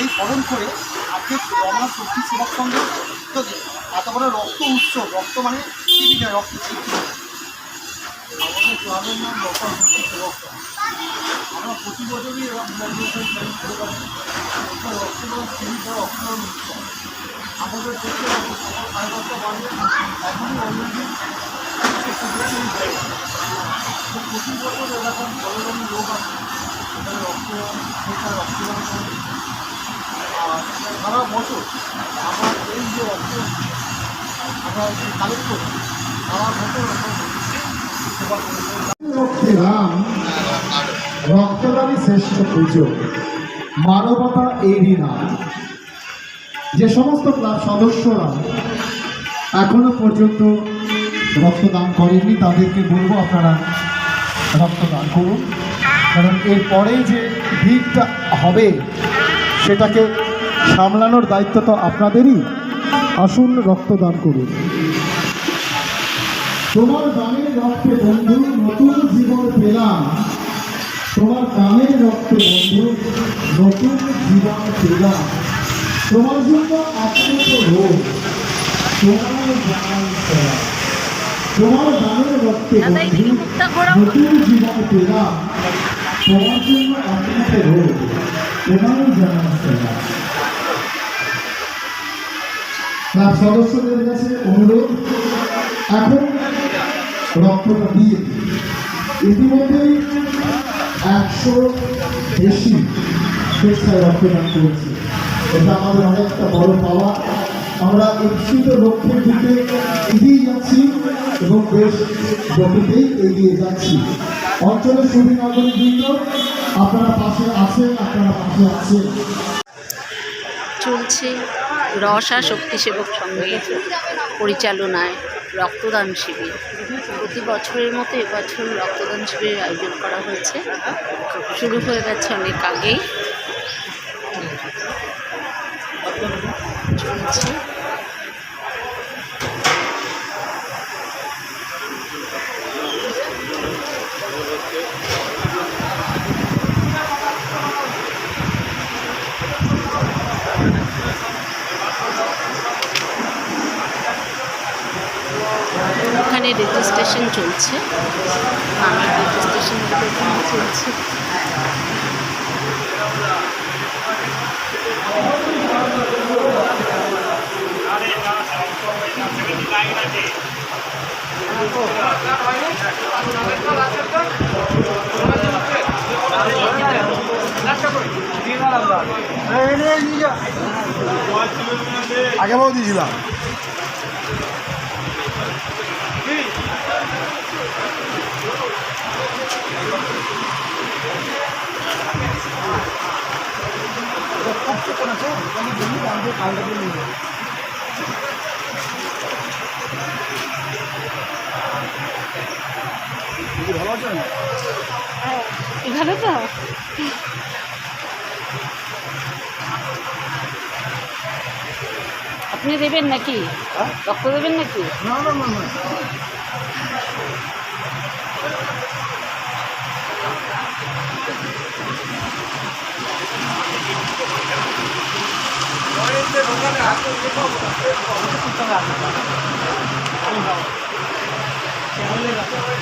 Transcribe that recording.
সেই স্মরণ করে আজকে রমনা শক্তি সেবক এত বড় রক্ত উৎসব রক্ত মানে শিবির নয়, রক্ত আমাদের ক্লাবের নাম রক্ত শক্তি সেবক আমরা প্রতি বছরই করে রক্তদান উৎসব। আমাদের দশটা বাজে এখনই অলরেডি প্রতি বছর এরকম বড় লোক আছে এখানে রক্তদান সেখানে রক্তদান করে আর সারা বছর আমার এই যে রক্ত আমরা কালেক্ট করি সারা বছর। লক্ষ্মী রক্তদানই শ্রেষ্ঠ পুজো, মানবতা এরই নাম যে সমস্ত ক্লাব সদস্যরা এখনও পর্যন্ত রক্তদান করেননি, তাদেরকে বলব আপনারা রক্তদান করুন কারণ এরপরে যে ভিড়টা হবে, সেটাকে সামলানোর দায়িত্ব তো আপনাদেরই। আসুন রক্তদান করুন। তোমার গানের রক্তে বন্ধু নতুন জীবন পেলাম। তোমার গানের রক্তে বন্ধু নতুন জীবন পেলাম। তোমার জন্য একমাত্র রোগ। তোমার গান তোমার গানের রক্তে বন্ধু। নতুন জীবন পেলাম। তোমার জন্য একমাত্র রোগ। তোমার জানা সেরা ক্লাব সদস্যদের কাছে অনুরোধ, এখন রক্তটা দিয়ে। ইতিমধ্যেই একশো বেশি স্বেচ্ছায় রক্তদান করেছে। এটা আমাদের অনেকটা বড় পাওয়া। আমরা ইচ্ছিত লক্ষ্যের দিকে এগিয়ে যাচ্ছি এবং বেশ গতিতেই এগিয়ে যাচ্ছি। অঞ্চলের সুধী নাগরিকবৃন্দ আপনারা পাশে আছেন, আপনারা পাশে আছেন। চলছে। রসা শক্তি সেবক সংঘের পরিচালনায় রক্তদান শিবির। প্রতি বছরের মতো এবছর রক্তদান শিবিরের আয়োজন করা হয়েছে। শুরু হয়ে গেছে অনেক আগেই। চলছে। রেজিস্ট্রেশন চলছে। আমি রেজিস্ট্রেশন চলছে। আগেও দিয়েছিলাম। ভালো তো। আপনি দেবেন নাকি? রক্ত দেবেন নাকি? না না না না। চ্যানেলে